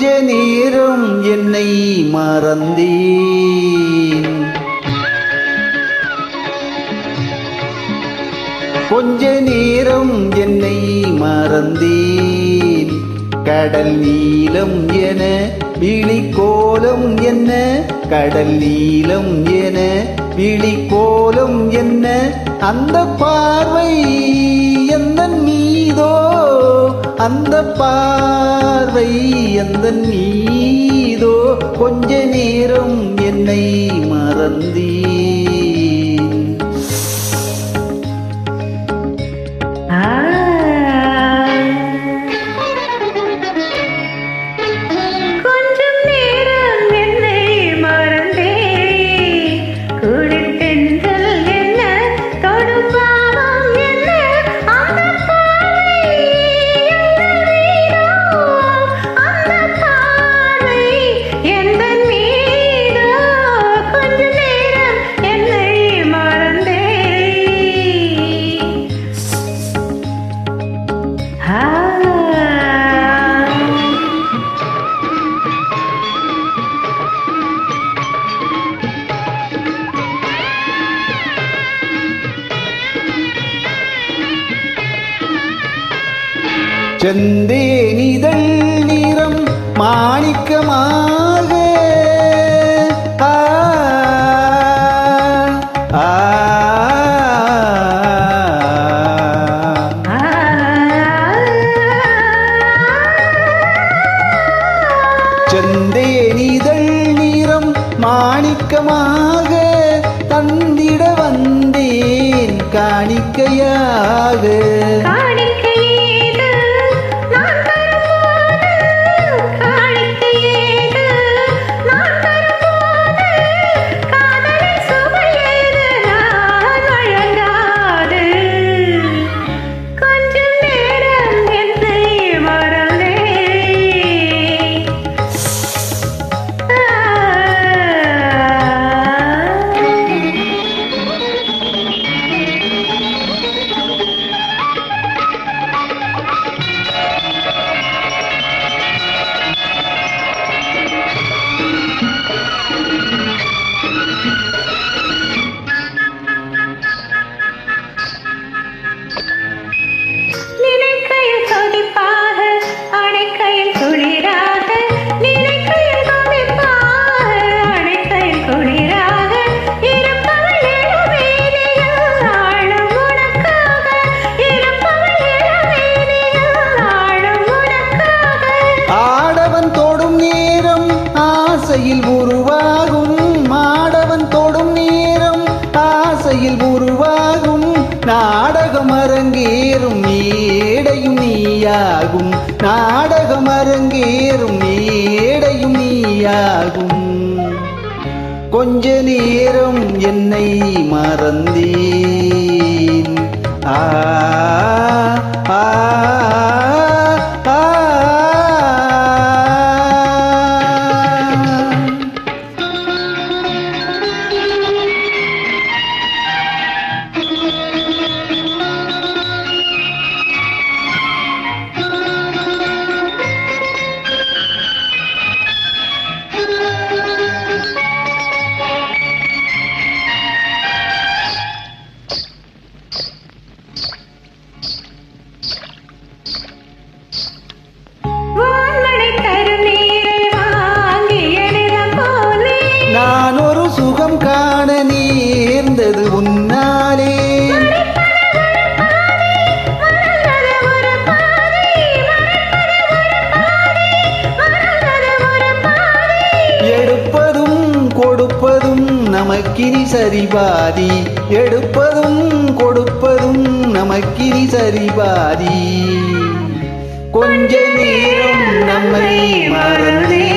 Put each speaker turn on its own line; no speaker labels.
கொஞ்ச நேரம் என்னை மறந்தேன் கொஞ்ச நேரம் என்னை மறந்தேன் கடல் நீளம் என விழிக்கோலம் என்ன? கடல் நீளம் என விழிக்கோலம் என்ன? அந்த பார்வை அந்த பார்வை
அந்த நீதோ கொஞ்ச நேரம் என்னை மறந்தீ
செந்தேனிதழ் நிறம் மாணிக்கமாக ஆ, செந்தேனிதழ் நிறம் மாணிக்கமாக தந்திட வந்தேன் காணிக்கையாக. உருவாகும். நாடகம் அரங்கேறும் மேடையும் நீயாகும். நாடகம் அரங்கேறும் மேடையும் நீயாகும். கொஞ்ச நேரம் என்னை மறந்தேன் ஆ, நமக்கினி சரிபாதி எடுப்பதும் கொடுப்பதும் நமக்கினி சரிபாதி. கொஞ்ச நேரம் நம்மை மறந்தே